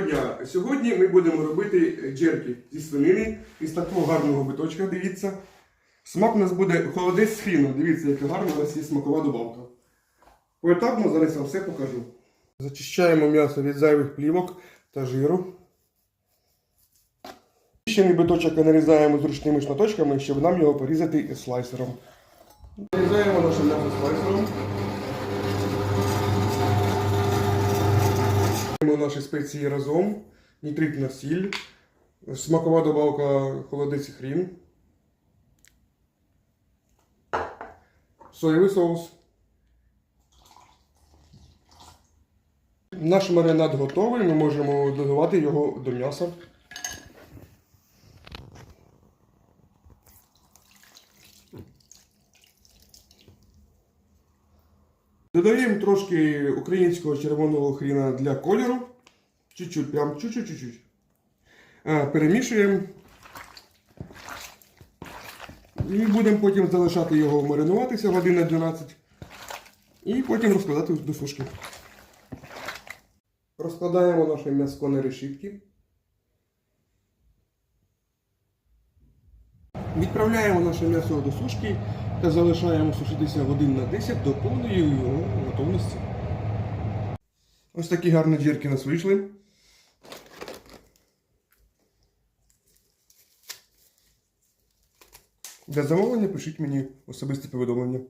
Дня. Сьогодні ми будемо робити джерки зі свинини із такого гарного биточка, дивіться. Смак у нас буде холодець з хріном. Дивіться, яка гарна у нас є смакова добавка. Поетапно зараз я вам все покажу. Зачищаємо м'ясо від зайвих плівок та жиру. Чищений биточок нарізаємо зручними шматочками, щоб нам його порізати слайсером. Нарізаємо наше м'ясо слайсером. Наші спеції разом, нітритна сіль, смакова добавка холодець і хрін, соєвий соус. Наш маринад готовий, ми можемо додавати його до м'яса. Додаємо трошки українського червоного хріна для кольору. Чуть-чуть, прям чуть-чуть, чуть-чуть. Перемішуємо. І будемо потім залишати його маринуватися годин на 12. І потім розкладати до сушки. Розкладаємо наше м'ясо на решітки. Відправляємо наше м'ясо до сушки та залишаємо сушитися годин на 10 до повної його готовності. Ось такі гарні джерки у нас вийшли. Для замовлення пишіть мені особисте повідомлення.